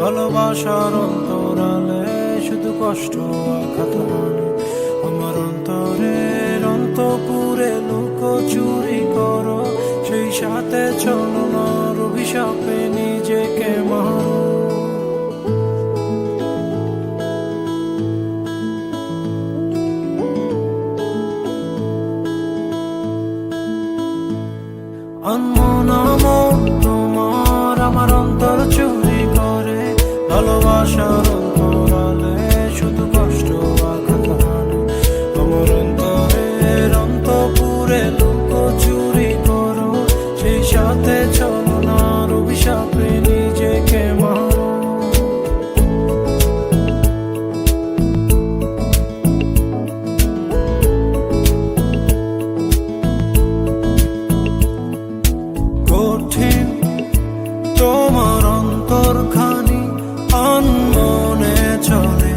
ভালোবাসার অন্তরালে শুধু কষ্ট আঘাত আমার অন্তরের অন্তপুরে লোক চুরি করো, সেই সাথে চলো না অভিশাপে নিজেকে মারো। অনমন অন্তর চুরি করে, ভালোবাসার অন্তরালে শুধু কষ্ট আঘাত হানে আমার অন্তরের অন্তপুরে লোক চুরি করো, সেই সাথে চলো না অভিশাপে নিজেকে মারো। কঠিন তোমার অন্তর খানি অনমনে চলে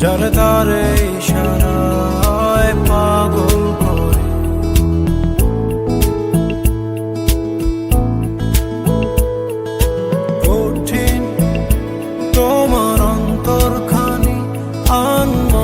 যার তারে ইশারা